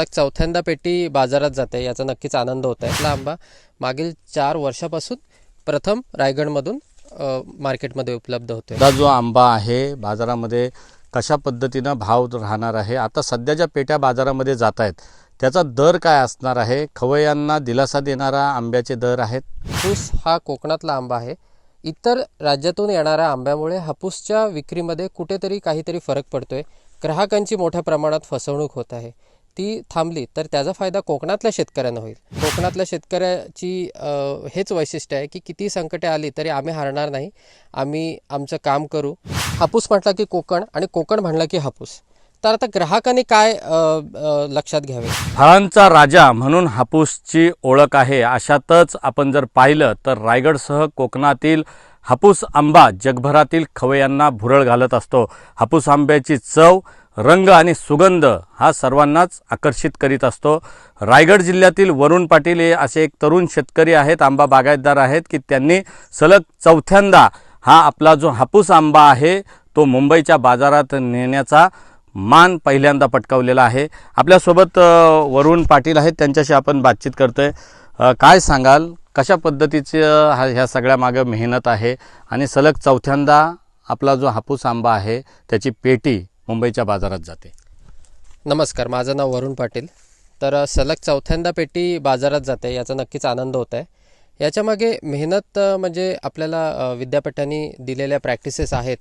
सलग चौथ्यांदा पेटी बाजारात जाते याचा नक्कीच आनंद होत आहे. आपला आंबा मागील चार वर्षापासून प्रथम रायगडमधून मार्केटमध्ये उपलब्ध आता जो आंबा आहे बाजारामध्ये कशा पद्धतीनं भाव राहणार आहे आता सध्या ज्या पेट्या बाजारामध्ये जात आहेत त्याचा दर काय असणार आहे? खवय्यांना दिलासा देणारा आंब्याचे दर आहेत? हापूस हा कोकणातला आंबा आहे. इतर राज्यातून येणाऱ्या आंब्यामुळे हापूसच्या विक्रीमध्ये कुठेतरी काहीतरी फरक पडतोय. ग्राहकांची मोठ्या प्रमाणात फसवणूक होत आहे. ती थांबली तर त्याचा फायदा कोकणातल्या शेतकऱ्यांना होईल. कोकणातल्या शेतकऱ्याची हेच वैशिष्ट्य आहे की किती संकटे आली तरी आम्ही हरणार नाही. आम्ही आमचं काम करू. हापूस म्हटला की कोकण आणि कोकण म्हणलं की हापूस. तर आता ग्राहकांनी काय लक्षात घ्यावे? फळांचा राजा म्हणून हापूसची ओळख आहे अशातच आपण जर पाहिलं तर रायगडसह कोकणातील हापूस आंबा जगभरातील खवयांना भुरळ घालत असतो. हापूस आंब्याची चव रंग आणि सुगंध हा सर्वांनाच आकर्षित करीत असतो. रायगड जिल्ह्यातील वरुण पाटील हे असे एक तरुण शेतकरी आहेत आंबा बागायतदार आहेत की त्यांनी सलग चौथ्यांदा हा आपला जो हापूस आंबा आहे तो मुंबईच्या बाजारात नेण्याचा मान पहिल्यांदा पटकावलेला आहे. आपल्यासोबत वरुण पाटील आहेत त्यांच्याशी आपण बातचीत करतोय. आहे काय सांगाल? कशा पद्धतीचं हा ह्या सगळ्या मागं मेहनत आहे आणि सलग चौथ्यांदा आपला जो हापूस आंबा आहे त्याची पेटी मुंबईच्या बाजारात जाते. नमस्कार माझं नाव वरुण पाटील. तर सलग चौथ्यांदा पेटी बाजारात जाते याचा नक्कीच आनंद होत आहे. याच्यामागे मेहनत म्हणजे आपल्याला विद्यापीठांनी दिलेल्या प्रॅक्टिसेस आहेत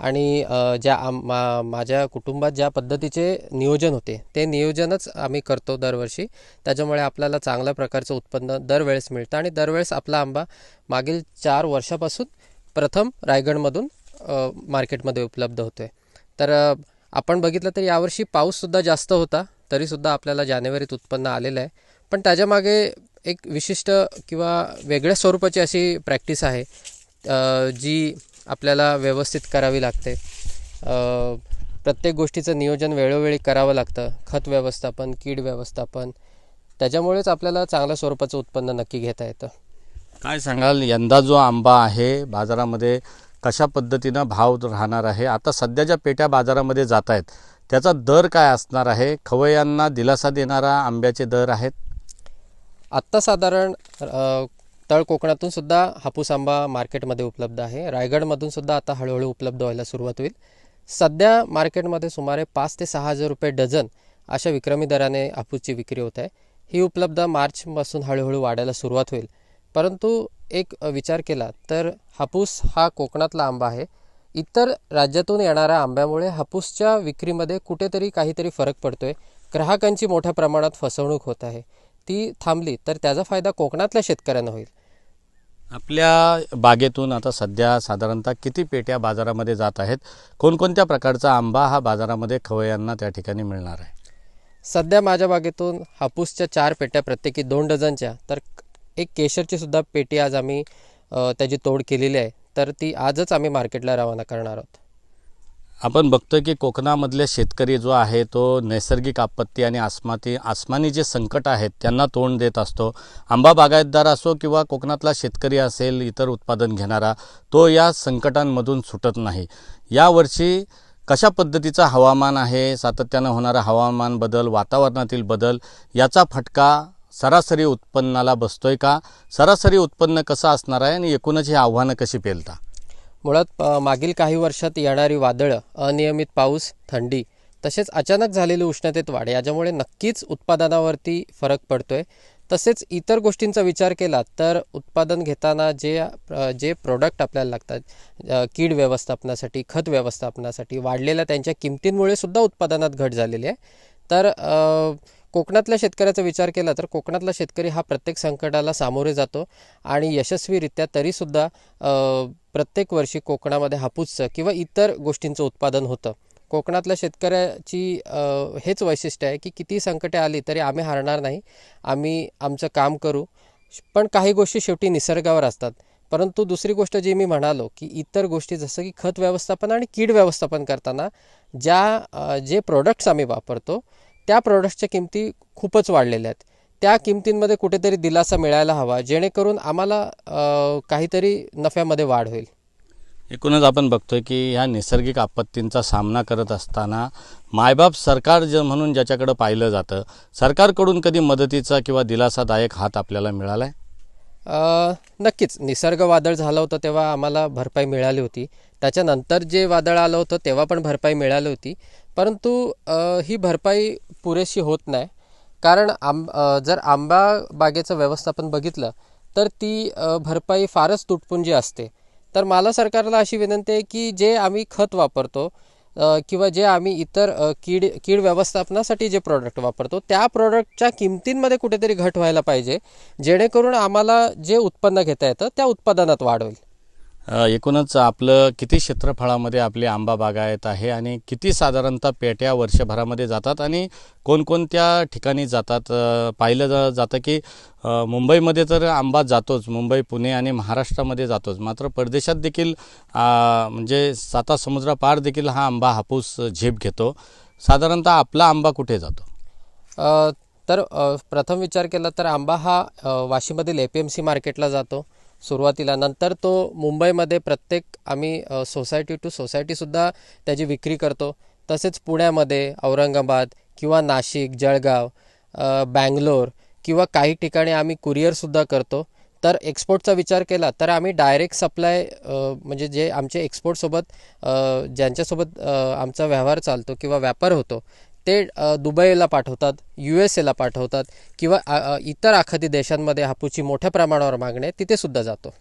आणि ज्या मा माझ्या कुटुंबात ज्या पद्धतीचे नियोजन होते ते नियोजनच आम्ही करतो दरवर्षी. त्याच्यामुळे आपल्याला चांगल्या प्रकारचं उत्पन्न दरवेळेस मिळतं आणि दरवेळेस आपला आंबा मागील चार वर्षापासून प्रथम रायगडमधून मार्केटमध्ये उपलब्ध होतो आहे तर आपण बघितलं तर यावर्षी पाऊससुद्धा जास्त होता तरीसुद्धा आपल्याला जानेवारीत उत्पन्न आलेलं आहे. पण त्याच्यामागे एक विशिष्ट किंवा वेगळ्या स्वरूपाची अशी प्रॅक्टिस आहे जी आपल्याला व्यवस्थित करावी लागते. प्रत्येक गोष्टीचं नियोजन वेळोवेळी करावं लागतं खत व्यवस्थापन कीड व्यवस्थापन. त्याच्यामुळेच आपल्याला चांगल्या स्वरूपाचं उत्पन्न नक्की घेता येतं. काय सांगाल? यंदा जो आंबा आहे बाजारामध्ये कशा पद्धतीनं भाव राहणार आहे? आता सध्या ज्या पेट्या बाजारामध्ये जात आहेत. त्याचा दर काय असणार आहे? खवयांना दिलासा देणारा आंब्याचे दर आहेत? आत्ता साधारण तळ कोकणातून सुद्धा हापूस आंबा मार्केटमध्ये उपलब्ध आहे. रायगडमधून सुद्धा आता हळूहळू उपलब्ध व्हायला सुरुवात होईल. सध्या मार्केटमध्ये सुमारे पाच ते सहा हजार रुपये डझन अशा विक्रमी दराने हापूसची विक्री होत आहे. ही उपलब्ध मार्चपासून हळूहळू वाढायला सुरुवात होईल. परंतु एक विचार केला तर हापूस हा कोकणातला आंबा आहे. इतर राज्यातून येणाऱ्या आंब्यामुळे हापूसच्या विक्रीमध्ये कुठेतरी काहीतरी फरक पडतोय. ग्राहकांची मोठ्या प्रमाणात फसवणूक होत आहे. ती थांबली तर त्याचा फायदा कोकणातल्या शेतकऱ्यांना होईल. आपल्या बागेतून आता सध्या साधारणतः किती पेट्या बाजारामध्ये जात आहेत? कोणकोणत्या प्रकारचा आंबा हा बाजारामध्ये खवय्यांना त्या ठिकाणी मिळणार आहे? सध्या माझ्या बागेतून हापूसच्या चार पेट्या प्रत्येकी दोन डझनच्या तर एक केशरची सुद्धा पेटी आज आम्ही त्याची तोड केलेली आहे. तर ती आजच आम्ही मार्केटला रवाना करणार आहोत. आपण बघतोय की कोकणामधले शेतकरी जो आहे तो नैसर्गिक आपत्ती आणि आसमाती आसमानी जे संकट आहेत त्यांना तोंड देत असतो. आंबा बागायतदार असो किंवा कोकणातला शेतकरी असेल इतर उत्पादन घेणारा तो या संकटांमधून सुटत नाही. यावर्षी कशा पद्धतीचं हवामान आहे सातत्यानं होणारा हवामान बदल वातावरणातील बदल याचा फटका सरासरी उत्पन्नाला बसतोय का? सरासरी उत्पन्न कसं असणार आहे आणि एकूणच ही आव्हानं कशी पेलता? मुळात मागील काही वर्षात येणारी वादळं अनियमित पाऊस थंडी तसेच अचानक झालेली उष्णतेत वाढ याच्यामुळे नक्कीच उत्पादनावरती फरक पडतोय. तसेच इतर गोष्टींचा विचार केला तर उत्पादन घेताना जे जे प्रोडक्ट आपल्याला लागतात कीड व्यवस्थापनासाठी खत व्यवस्थापनासाठी वाढलेल्या त्यांच्या किमतींमुळे सुद्धा उत्पादनात घट झालेली आहे. तर कोकणातल्या शेतकऱ्याचा विचार केला तर कोकणातला शेतकरी हा प्रत्येक संकटाला सामोरे जातो आणि यशस्वीरित्या तरीसुद्धा प्रत्येक वर्षी कोकणामध्ये हापूसचं किंवा इतर गोष्टींचं उत्पादन होतं. कोकणातल्या शेतकऱ्याची हेच वैशिष्ट्य आहे की किती संकटे आली तरी आम्ही हारणार नाही आम्ही आमचं काम करू. पण काही गोष्टी शेवटी निसर्गावर असतात. परंतु दुसरी गोष्ट जी मी म्हणालो की इतर गोष्टी जसं की खत व्यवस्थापन आणि कीड व्यवस्थापन करताना ज्या जे प्रोडक्ट्स आम्ही वापरतो त्या प्रोडक्ट्सच्या किमती खूपच वाढलेल्या आहेत. त्या किमतींमध्ये कुठेतरी दिलासा मिळायला हवा जेणेकरून आम्हाला काहीतरी नफ्यामध्ये वाढ होईल. एकूणच आपण बघतोय की ह्या नैसर्गिक आपत्तींचा सामना करत असताना मायबाप सरकार ज म्हणून ज्याच्याकडं पाहिलं जातं सरकारकडून कधी मदतीचा किंवा दिलासादायक हात आपल्याला मिळाला आहे नक्कीच. निसर्ग वादळ झालं होतं तेव्हा आम्हाला भरपाई मिळाली होती. त्याच्यानंतर जे वादळ आलं होतं तेव्हा पण भरपाई मिळाली होती. परंतु ही भरपाई पुरेशी होत नाही. कारण आंब जर आंबा बागेचं व्यवस्थापन बघितलं तर ती भरपाई फारच तुटपुंजी असते. तर मला सरकारला अशी विनंती आहे की जे आम्ही खत वापरतो किंवा जे आम्ही इतर कीड कीड व्यवस्थापनासाठी जे प्रॉडक्ट वापरतो त्या प्रॉडक्टच्या किमतींमध्ये कुठेतरी घट व्हायला पाहिजे जेणेकरून आम्हाला जे उत्पन्न घेता येतं त्या उत्पादनात वाढ होईल. एकूणच आपलं किती क्षेत्रफळामध्ये आपली आंबा बागायत आहे आणि किती साधारणतः पेट्या वर्षभरामध्ये जातात आणि कोणकोणत्या ठिकाणी जातात? पाहिलं जा जातं की मुंबईमध्ये तर आंबा जातोच मुंबई पुणे आणि महाराष्ट्रामध्ये जातोच. मात्र परदेशात देखील म्हणजे साता समुद्रापार देखील हा आंबा हापूस झेप घेतो. साधारणतः आपला आंबा कुठे जातो? तर प्रथम विचार केला तर आंबा हा वाशीमधील ए पी एम सी मार्केटला जातो. सुरुवातीला. नंतर तो मुंबईमध्ये प्रत्येक आम्ही सोसायटी टू सोसायटीसुद्धा त्याची विक्री करतो. तसेच पुण्यामध्ये औरंगाबाद किंवा नाशिक जळगाव बँगलोर किंवा काही ठिकाणी आम्ही कुरिअरसुद्धा करतो. तर एक्सपोर्टचा विचार केला तर आम्ही डायरेक्ट सप्लाय म्हणजे जे आमचे एक्सपोर्टसोबत ज्यांच्यासोबत आमचा व्यवहार चालतो किंवा व्यापार होतो ते दुबईला पाठवतात यू एस एला पाठवतात किंवा इतर आखाती देशांमध्ये हापूसची मोठ्या प्रमाणावर मागणी आहे तिथेसुद्धा जातो.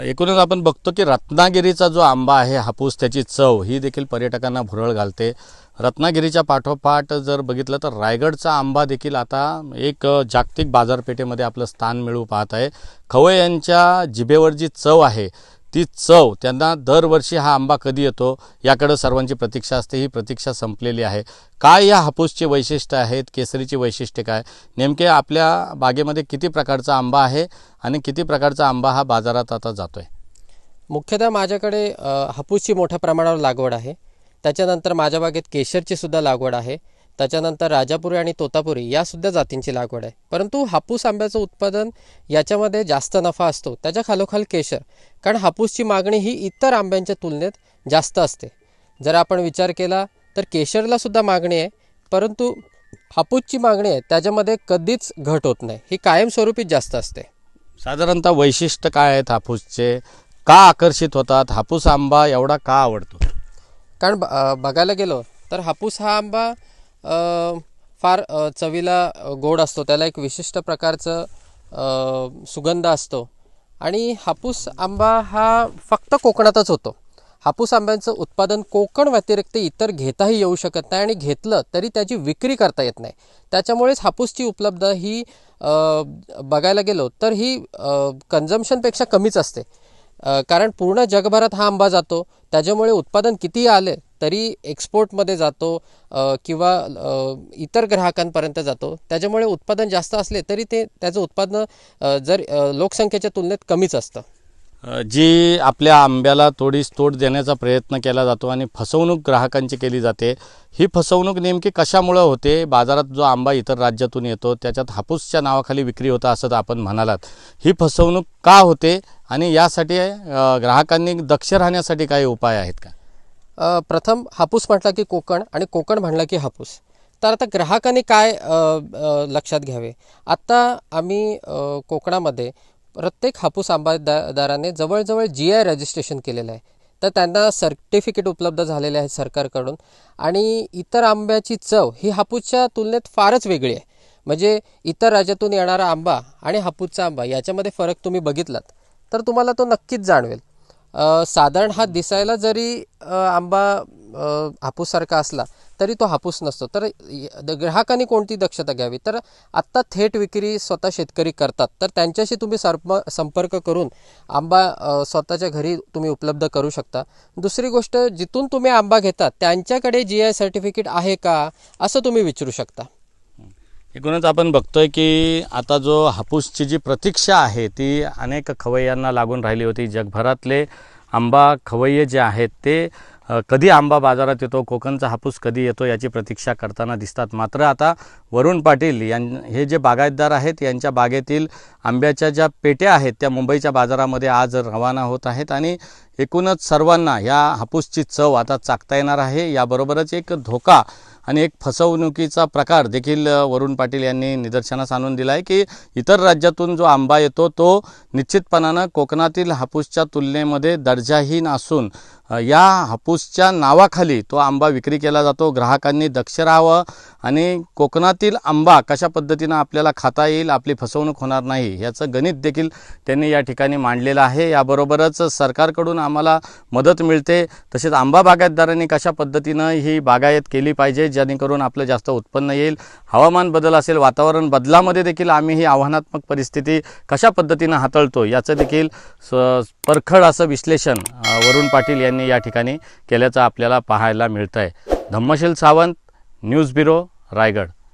एकूणच आपण बघतो की रत्नागिरीचा जो आंबा आहे हापूस त्याची चव ही देखील पर्यटकांना भुरळ घालते. रत्नागिरीच्या पाठोपाठ जर बघितलं तर रायगडचा आंबा देखील आता एक जागतिक बाजारपेठेमध्ये आपलं स्थान मिळू पाहत आहे. खवय यांच्या जिभेवर जी चव आहे ती चव त्यांना दरवर्षी हा आंबा कधी येतो याकडं सर्वांची प्रतीक्षा असते. ही प्रतीक्षा संपलेली आहे. काय या हापूसची वैशिष्ट्य आहेत? केसरीची वैशिष्ट्य काय? नेमके आपल्या बागेमध्ये किती प्रकारचा आंबा आहे आणि किती प्रकारचा आंबा हा बाजारात आता जातो आहे मुख्यतः माझ्याकडे हापूसची मोठ्या प्रमाणावर लागवड आहे. त्याच्यानंतर माझ्या बागेत केशरची सुद्धा लागवड आहे. त्याच्यानंतर राजापुरी आणि तोतापुरी या सुद्धा जातींची लागवड आहे. परंतु हापूस आंब्याचं उत्पादन याच्यामध्ये जास्त नफा असतो. त्याच्या खालोखाल केशर. कारण हापूसची मागणी ही इतर आंब्यांच्या तुलनेत जास्त असते. जर आपण विचार केला तर केशरला सुद्धा मागणी आहे. परंतु हापूसची मागणी आहे त्याच्यामध्ये कधीच घट होत नाही. ही कायमस्वरूपीच जास्त असते. साधारणतः वैशिष्ट्य काय आहेत हापूसचे? का आकर्षित होतात? हापूस आंबा एवढा का आवडतो? कारण बघायला गेलो तर हापूस हा आंबा फार चवीला गोड असतो. त्याला एक विशिष्ट प्रकारचं सुगंध असतो. आणि हापूस आंबा हा फक्त कोकणातच होतो. हापूस आंब्यांचं उत्पादन कोकण व्यतिरिक्त इतर घेताही येऊ शकत नाही आणि घेतलं तरी त्याची विक्री करता येत नाही. त्याच्यामुळेच हापूसची उपलब्ध ही बघायला गेलो तर ही कन्झम्शनपेक्षा कमीच असते. कारण पूर्ण जगभरात हा आंबा जातो. त्याच्यामुळे उत्पादन कितीही आले तरी एक्सपोर्टमध्ये जातो किंवा इतर ग्राहकांपर्यंत जातो. त्याच्यामुळे उत्पादन जास्त असले तरी ते त्याचं उत्पादन जर लोकसंख्येच्या तुलनेत कमीच असतं. जी आपल्या आंब्याला थोडीच तोड देण्याचा प्रयत्न केला जातो आणि फसवणूक ग्राहकांची केली जाते ही फसवणूक नेमकी कशामुळं होते? बाजारात जो आंबा इतर राज्यातून येतो त्याच्यात हापूसच्या नावाखाली विक्री होतं असं तर आपण म्हणालात. ही फसवणूक का होते? आणि यासाठी ग्राहकांनी दक्ष राहण्यासाठी काही उपाय आहेत का? प्रथम हापूस म्हटला की कोकण आणि कोकण म्हणला की हापूस. तर आता ग्राहकांनी काय लक्षात घ्यावे? आत्ता आम्ही कोकणामध्ये प्रत्येक हापूस आंबादाराने जवळजवळ जी आय रजिस्ट्रेशन केलेलं आहे. तर त्यांना सर्टिफिकेट उपलब्ध झालेले आहे सरकारकडून. आणि इतर आंब्याची चव ही हापूसच्या तुलनेत फारच वेगळी आहे. म्हणजे इतर राज्यातून येणारा आंबा आणि हापूसचा आंबा याच्यामध्ये फरक तुम्ही बघितलात तर तुम्हाला तो नक्कीच जाणवेल. साधारण हा दिसायला जरी आंबा हापूससारखा असला तरी तो हापूस नसतो. तर द- ग्राहकांनी कोणती दक्षता घ्यावी? तर आत्ता थेट विक्री स्वतः शेतकरी करतात. तर त्यांच्याशी तुम्ही सर्प संपर्क करून आंबा स्वतःच्या घरी तुम्ही उपलब्ध करू शकता. दुसरी गोष्ट जिथून तुम्ही आंबा घेता त्यांच्याकडे जी आय सर्टिफिकेट आहे का? असं तुम्ही विचारू शकता. एकूणच आपण बघतोय की आता जो हापूसची जी प्रतीक्षा आहे ती अनेक खवय्यांना लागून राहिली होती. जगभरातले आंबा खवय्ये जे आहेत ते कधी आंबा बाजारात येतो कोकणचा हापूस कधी येतो याची प्रतीक्षा करताना दिसतात. मात्र आता वरुण पाटील यां हे जे बागायतदार आहेत यांच्या बागेतील आंब्याच्या ज्या पेट्या आहेत त्या मुंबईच्या बाजारामध्ये आज रवाना होत आहेत आणि एकूणच सर्वांना ह्या हापूसची चव आता चाकता येणार आहे. याबरोबरच एक धोका आणि एक फसवणुकीचा प्रकार देखील वरुण पाटील यांनी निदर्शनास आणून दिला आहे की इतर राज्यातून जो आंबा येतो तो निश्चितपणानं कोकणातील हापूसच्या तुलनेमध्ये दर्जाहीन असून या हापूसच्या नावाखाली तो आंबा विक्री केला जातो. ग्राहकांनी दक्ष राहावं आणि कोकणातील आंबा कशा पद्धतीनं आपल्याला खाता येईल आपली फसवणूक होणार नाही याचं गणित देखील त्यांनी या ठिकाणी मांडलेलं आहे. याबरोबरच सरकारकडून आम्हाला मदत मिळते. तसेच आंबा बागायतदारांनी कशा पद्धतीनं ही बागायत केली पाहिजे जेणेकरून आपलं जास्त उत्पन्न येईल. हवामान बदल असेल वातावरण बदलामध्ये देखील आम्ही ही आव्हानात्मक परिस्थिती कशा पद्धतीनं हाताळतो याचं देखील स परखड असं विश्लेषण वरुण पाटील यांनी या ठिकाणी केल्याचं आपल्याला पाहायला मिळतं आहे धम्मशील सावंत न्यूज ब्युरो रायगड.